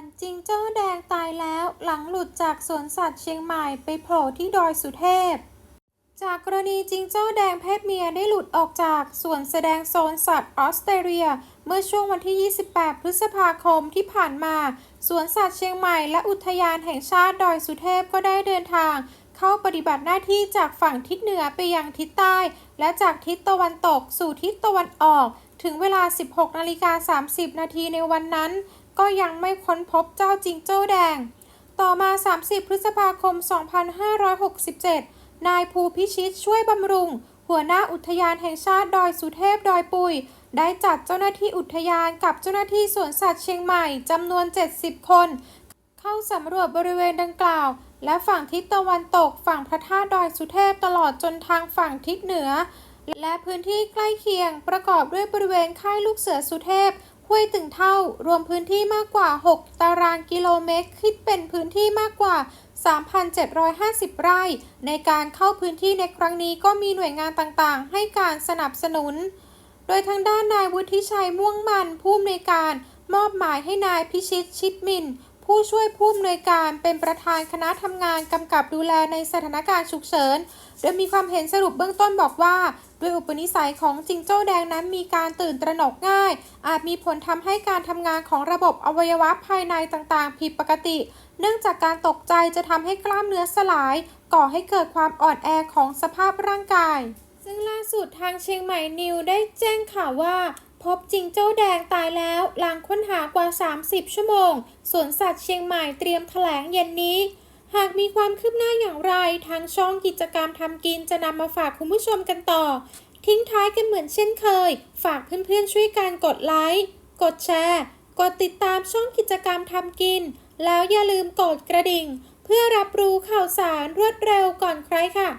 ารจิงโจ้แดงตายแล้วหลังหลุดจากสวนสัตว์เชียงใหม่ไปโผล่ที่ดอยสุเทพ จากกรณีจิงโจ้แดงเพศเมียได้หลุดออกจากสวนแสดงโซนสัตว์ออสเตรเลีย เมื่อช่วงวันที่ 28 พฤษภาคมที่ผ่านมาสวนสัตว์เชียงใหม่และอุทยานแห่งชาติดอยสุเทพก็ได้เดินทางเข้าปฏิบัติหน้าที่จากฝั่งทิศเหนือไปยังทิศใต้ และจากทิศตะวันตกสู่ทิศตะวันออก ถึงเวลา 16นาฬิกา30 นาทีในวันนั้น ก็ยังไม่ค้นพบเจ้าจิงโจ้แดง ต่อมา 30 พฤษภาคม 2567 นายภูพิชิตช่วยบำรุง หัวหน้าอุทยานแห่งชาติดอยสุเทพดอยปุย ได้จัดเจ้าหน้าที่อุทยานกับเจ้าหน้าที่สวนสัตว์เชียงใหม่จำนวน 70 คน เข้าสำรวจบริเวณดังกล่าว และฝั่งทิศตะวันตกฝั่งพระธาตุดอยสุเทพตลอดจนทางฝั่งทิศเหนือและพื้นที่ใกล้เคียงประกอบด้วยบริเวณค่ายลูกเสือสุเทพ ห้วยตึงเท่ารวมพื้นที่มากกว่า 6 ตารางกิโลเมตร คิดเป็นพื้นที่มากกว่า 3,750 ไร่ ในการเข้าพื้นที่ในครั้งนี้ก็มีหน่วยงานต่างๆ ให้การสนับสนุน โดยทางด้านนายวุฒิชัยม่วงมันผู้อำนวยการมอบหมายให้นายพิชิตชิดมิน ผู้ช่วยผู้อำนวยการเป็นประธานคณะทำงานกำกับดูแลในสถานการณ์ฉุกเฉิน โดยมีความเห็นสรุปเบื้องต้นบอกว่า ด้วยอุปนิสัยของจิงโจ้แดงนั้นมีการตื่นตระหนกง่าย อาจมีผลทำให้การทำงานของระบบอวัยวะภายในต่างๆ ผิดปกติ เนื่องจากการตกใจจะทำให้กล้ามเนื้อสลาย ก่อให้เกิดความอ่อนแอของสภาพร่างกาย ซึ่งล่าสุดทางเชียงใหม่นิวได้แจ้งข่าวว่าพบจิงโจ้แดงตายแล้วหลังค้นหากว่า 30 ชั่วโมง สวนสัตว์เชียงใหม่เตรียมแถลงเย็นนี้ หากมีความคืบหน้าอย่างไร ทางช่องกิจกรรมทำกินจะนำมาฝากคุณผู้ชมกันต่อ ทิ้งท้ายกันเหมือนเช่นเคย ฝากเพื่อนๆช่วยการกดไลค์กดแชร์ กดติดตามช่องกิจกรรมทำกิน แล้วอย่าลืมกดกระดิ่ง เพื่อรับรู้ข่าวสารรวดเร็วก่อนใครค่ะ